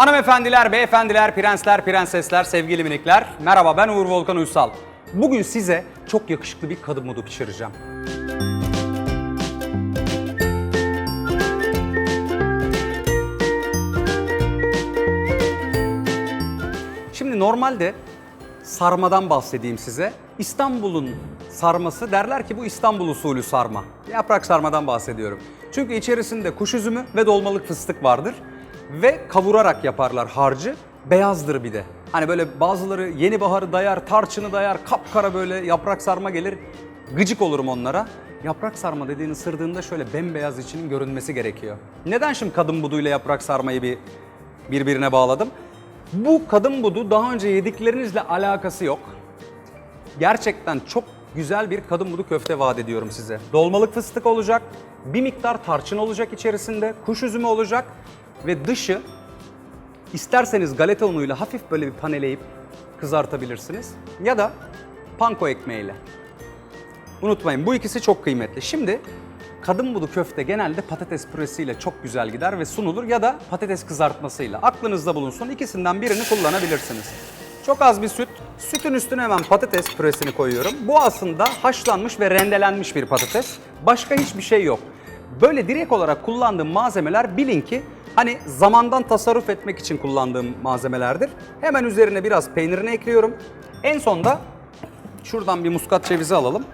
Hanımefendiler, beyefendiler, prensler, prensesler, sevgili minikler. Merhaba ben Uğur Volkan Uysal. Bugün size çok yakışıklı bir kadın modu pişireceğim. Şimdi normalde sarmadan bahsedeyim size. İstanbul'un sarması derler ki bu İstanbul usulü sarma. Yaprak sarmadan bahsediyorum. Çünkü içerisinde kuş üzümü ve dolmalık fıstık vardır. Ve kavurarak yaparlar harcı. Beyazdır bir de. Hani böyle bazıları yeni baharı dayar, tarçını dayar, kapkara böyle yaprak sarma gelir. Gıcık olurum onlara. Yaprak sarma dediğini ısırdığında şöyle bembeyaz içinin görünmesi gerekiyor. Neden şimdi kadın buduyla yaprak sarmayı bir birbirine bağladım? Bu kadın budu daha önce yediklerinizle alakası yok. Gerçekten çok güzel bir kadın budu köfte vaat ediyorum size. Dolmalık fıstık olacak, bir miktar tarçın olacak içerisinde, kuş üzümü olacak ve dışı isterseniz galeta unuyla hafif böyle bir paneleyip kızartabilirsiniz ya da panko ekmeğiyle. Unutmayın bu ikisi çok kıymetli. Şimdi kadın budu köfte genelde patates püresiyle çok güzel gider ve sunulur ya da patates kızartmasıyla. Aklınızda bulunsun ikisinden birini kullanabilirsiniz. Çok az bir süt, sütün üstüne hemen patates püresini koyuyorum. Bu aslında haşlanmış ve rendelenmiş bir patates. Başka hiçbir şey yok. Böyle direkt olarak kullandığım malzemeler bilin ki hani zamandan tasarruf etmek için kullandığım malzemelerdir. Hemen üzerine biraz peynirini ekliyorum. En sonda Şuradan bir muskat cevizi alalım.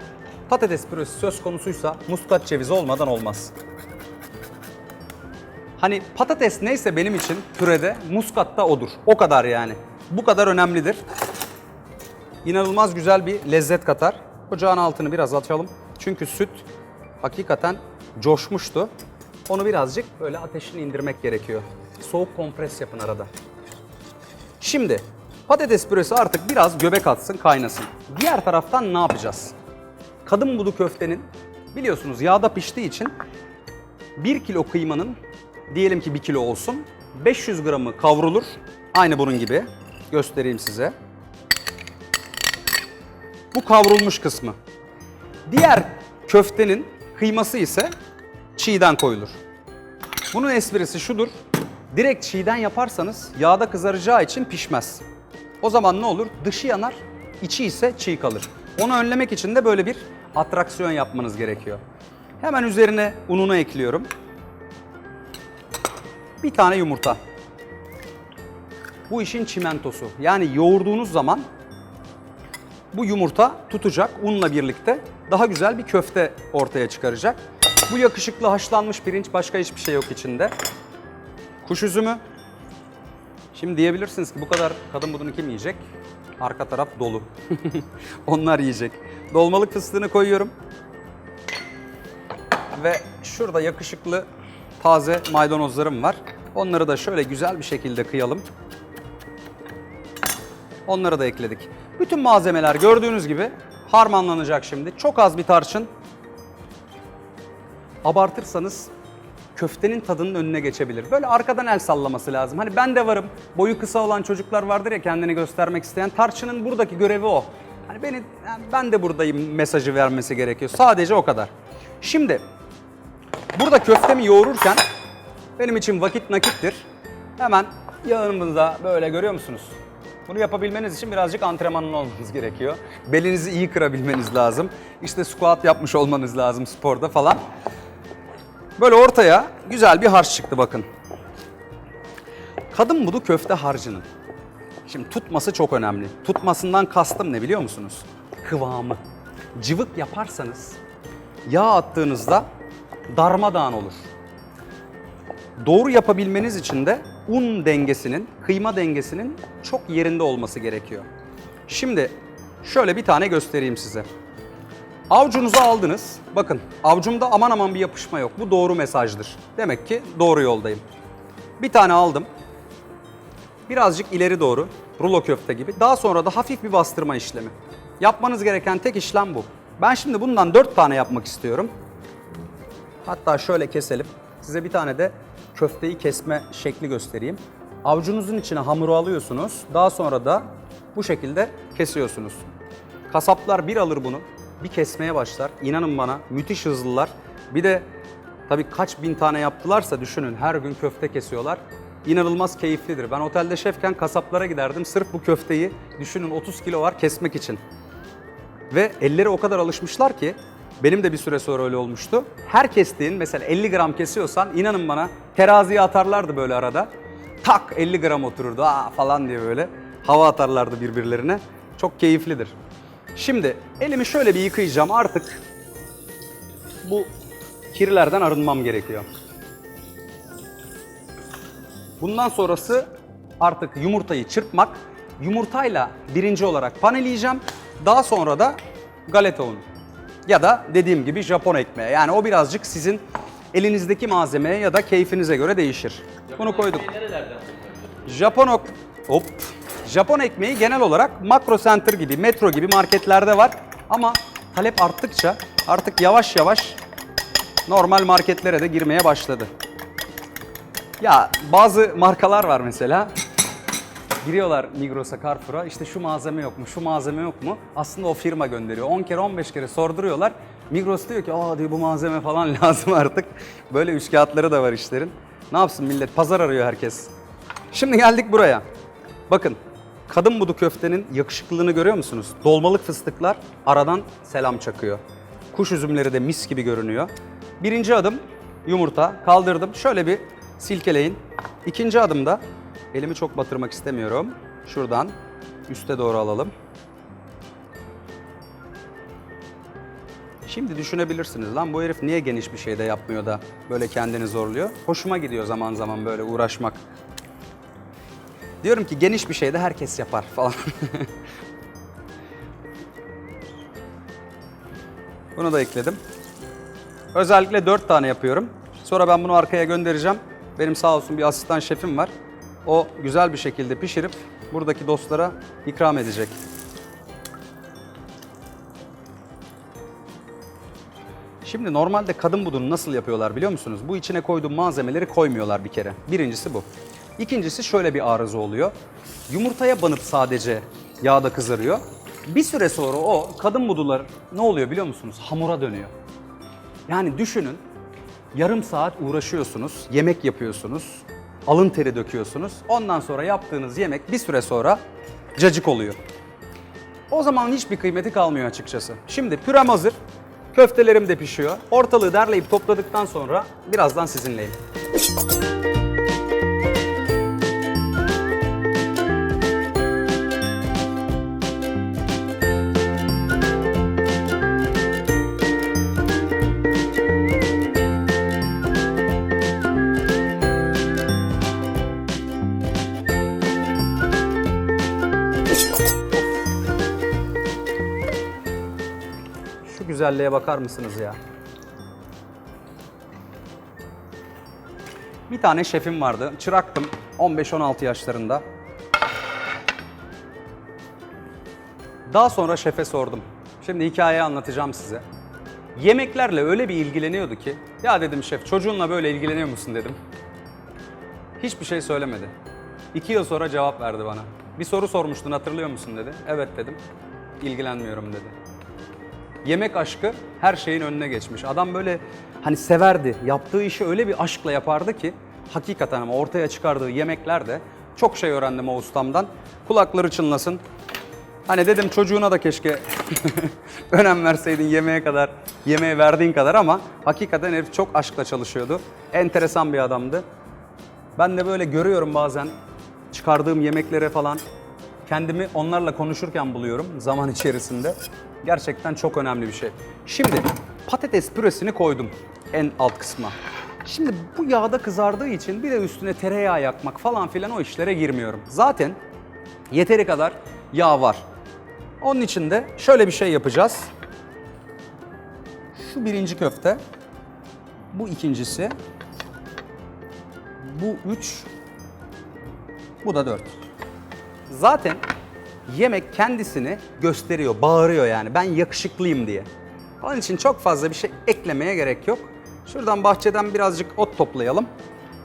Patates püresi söz konusuysa muskat cevizi olmadan olmaz. Hani patates neyse benim için pürede muskat da odur. O kadar yani. Bu kadar önemlidir. İnanılmaz güzel bir lezzet katar. Ocağın altını biraz açalım. Çünkü süt hakikaten coşmuştu. Onu birazcık böyle ateşini indirmek gerekiyor. Soğuk kompres yapın arada. Şimdi patates püresi artık biraz göbek atsın, kaynasın. Diğer taraftan ne yapacağız? Kadın budu köftenin biliyorsunuz yağda piştiği için 1 kilo kıymanın diyelim ki 1 kilo olsun 500 gramı kavrulur. Aynı bunun gibi. Göstereyim size. Bu kavrulmuş kısmı. Diğer köftenin kıyması ise çiğden koyulur. Bunun esprisi şudur. Direkt çiğden yaparsanız yağda kızaracağı için pişmez. O zaman ne olur? Dışı yanar, içi ise çiğ kalır. Onu önlemek için de böyle bir atraksiyon yapmanız gerekiyor. Hemen üzerine ununu ekliyorum. Bir tane yumurta. Bu işin çimentosu. Yani yoğurduğunuz zaman bu yumurta tutacak unla birlikte daha güzel bir köfte ortaya çıkaracak. Bu yakışıklı haşlanmış pirinç başka hiçbir şey yok içinde. Kuş üzümü. Şimdi diyebilirsiniz ki bu kadar kadın budunu kim yiyecek? Arka taraf dolu. Onlar yiyecek. Dolmalık fıstığını koyuyorum. Ve şurada yakışıklı taze maydanozlarım var. Onları da şöyle güzel bir şekilde kıyalım. Onları da ekledik. Bütün malzemeler gördüğünüz gibi harmanlanacak şimdi. Çok az bir tarçın. Abartırsanız köftenin tadının önüne geçebilir. Böyle arkadan el sallaması lazım. Hani ben de varım. Boyu kısa olan çocuklar vardır ya kendini göstermek isteyen. Tarçının buradaki görevi o. Hani beni ben de buradayım mesajı vermesi gerekiyor. Sadece o kadar. Şimdi burada köftemi yoğururken benim için vakit nakittir. Hemen yağımızda böyle görüyor musunuz? Bunu yapabilmeniz için birazcık antrenmanın olmanız gerekiyor. Belinizi iyi kırabilmeniz lazım. İşte squat yapmış olmanız lazım sporda falan. Böyle ortaya güzel bir harç çıktı bakın. Kadın budu köfte harcının. Şimdi tutması çok önemli. Tutmasından kastım ne biliyor musunuz? Kıvamı. Cıvık yaparsanız yağ attığınızda darmadağın olur. Doğru yapabilmeniz için de un dengesinin, kıyma dengesinin çok yerinde olması gerekiyor. Şimdi şöyle bir tane göstereyim size. Avcunuzu aldınız. Bakın avcumda aman aman bir yapışma yok. Bu doğru mesajdır. Demek ki doğru yoldayım. Bir tane aldım. Birazcık ileri doğru. Rulo köfte gibi. Daha sonra da hafif bir bastırma işlemi. Yapmanız gereken tek işlem bu. Ben şimdi bundan 4 tane yapmak istiyorum. Hatta şöyle keselim. Size bir tane de köfteyi kesme şekli göstereyim. Avucunuzun içine hamuru alıyorsunuz. Daha sonra da bu şekilde kesiyorsunuz. Kasaplar bir alır bunu, bir kesmeye başlar. İnanın bana müthiş hızlılar. Bir de tabii kaç bin tane yaptılarsa düşünün her gün köfte kesiyorlar. inanılmaz keyiflidir. Ben otelde şefken kasaplara giderdim. Sırf bu köfteyi düşünün 30 kilo var kesmek için. Ve elleri o kadar alışmışlar ki benim de bir süre sonra öyle olmuştu. Her kestiğin mesela 50 gram kesiyorsan inanın bana teraziye atarlardı böyle arada. Tak 50 gram otururdu aa falan diye böyle hava atarlardı birbirlerine. Çok keyiflidir. Şimdi elimi şöyle bir yıkayacağım artık bu kirlerden arınmam gerekiyor. Bundan sonrası artık yumurtayı çırpmak. Yumurtayla birinci olarak paneleyeceğim. Daha sonra da galeta unu. Ya da dediğim gibi Japon ekmeği. Yani o birazcık sizin elinizdeki malzemeye ya da keyfinize göre değişir. Bunu koyduk. Japon ok hop. Japon ekmeği genel olarak Makro Center gibi, Metro gibi marketlerde var. Ama talep arttıkça artık yavaş yavaş normal marketlere de girmeye başladı. Ya bazı markalar var mesela. Giriyorlar Migros'a, Carrefour'a işte şu malzeme yok mu, şu malzeme yok mu? Aslında o firma gönderiyor. 10 kere 15 kere sorduruyorlar. Migros diyor ki aa diyor bu malzeme falan lazım artık. Böyle üç kağıtları da var işlerin. Ne yapsın millet? Pazar arıyor herkes. Şimdi geldik buraya. Bakın kadın budu köftenin yakışıklılığını görüyor musunuz? Dolmalık fıstıklar aradan selam çakıyor. Kuş üzümleri de mis gibi görünüyor. Birinci adım yumurta kaldırdım. Şöyle bir silkeleyin. İkinci adımda elimi çok batırmak istemiyorum. Şuradan üste doğru alalım. Şimdi düşünebilirsiniz lan bu herif niye geniş bir şey de yapmıyor da böyle kendini zorluyor. Hoşuma gidiyor zaman zaman böyle uğraşmak. Diyorum ki geniş bir şey de herkes yapar falan. Bunu da ekledim. Özellikle 4 tane yapıyorum. Sonra ben bunu arkaya göndereceğim. Benim sağ olsun bir asistan şefim var. O güzel bir şekilde pişirip buradaki dostlara ikram edecek. Şimdi normalde kadın budunu nasıl yapıyorlar biliyor musunuz? Bu içine koyduğum malzemeleri koymuyorlar bir kere. Birincisi bu. İkincisi şöyle bir arıza oluyor. Yumurtaya banıp sadece yağda kızarıyor. Bir süre sonra o kadın budular ne oluyor biliyor musunuz? Hamura dönüyor. Yani düşünün yarım saat uğraşıyorsunuz, yemek yapıyorsunuz, alın teri döküyorsunuz. Ondan sonra yaptığınız yemek bir süre sonra cacık oluyor. O zaman hiçbir kıymeti kalmıyor açıkçası. Şimdi pürem hazır. Köftelerim de pişiyor. Ortalığı derleyip topladıktan sonra birazdan sizinleyim. Güzelliğe bakar mısınız ya? Bir tane şefim vardı. Çıraktım. 15-16 yaşlarında. Daha sonra şefe sordum. Şimdi hikayeyi anlatacağım size. Yemeklerle öyle bir ilgileniyordu ki, ya dedim şef çocuğunla böyle ilgileniyor musun dedim. Hiçbir şey söylemedi. İki yıl sonra cevap verdi bana. Bir soru sormuştun hatırlıyor musun dedi. Evet dedim. İlgilenmiyorum dedi. Yemek aşkı her şeyin önüne geçmiş. Adam böyle hani severdi. Yaptığı işi öyle bir aşkla yapardı ki hakikaten ama ortaya çıkardığı yemekler de çok şey öğrendim o ustamdan. Kulakları çınlasın. Hani dedim çocuğuna da keşke önem verseydin yemeğe kadar, yemeğe verdiğin kadar ama hakikaten herif çok aşkla çalışıyordu. Enteresan bir adamdı. Ben de böyle görüyorum bazen çıkardığım yemeklere falan kendimi onlarla konuşurken buluyorum zaman içerisinde. Gerçekten çok önemli bir şey. Şimdi patates püresini koydum en alt kısma. Şimdi bu yağda kızardığı için bir de üstüne tereyağı yakmak falan filan o işlere girmiyorum. Zaten yeteri kadar yağ var. Onun için de şöyle bir şey yapacağız. Şu birinci köfte, bu ikincisi, bu üç, bu da dört. Zaten yemek kendisini gösteriyor, bağırıyor yani ben yakışıklıyım diye. Onun için çok fazla bir şey eklemeye gerek yok. Şuradan bahçeden birazcık ot toplayalım.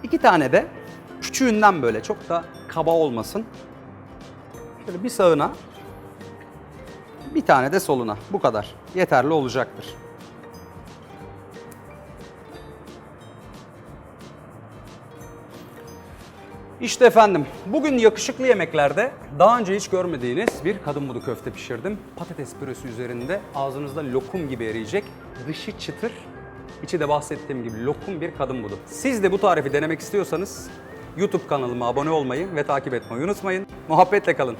İki tane de küçüğünden böyle çok da kaba olmasın. Şöyle bir sağına, bir tane de soluna. Bu kadar. Yeterli olacaktır. İşte efendim, bugün yakışıklı yemeklerde daha önce hiç görmediğiniz bir kadın budu köfte pişirdim. Patates püresi üzerinde ağzınızda lokum gibi eriyecek, dışı çıtır, içi de bahsettiğim gibi lokum bir kadın budu. Siz de bu tarifi denemek istiyorsanız YouTube kanalıma abone olmayı ve takip etmeyi unutmayın. Muhabbetle kalın.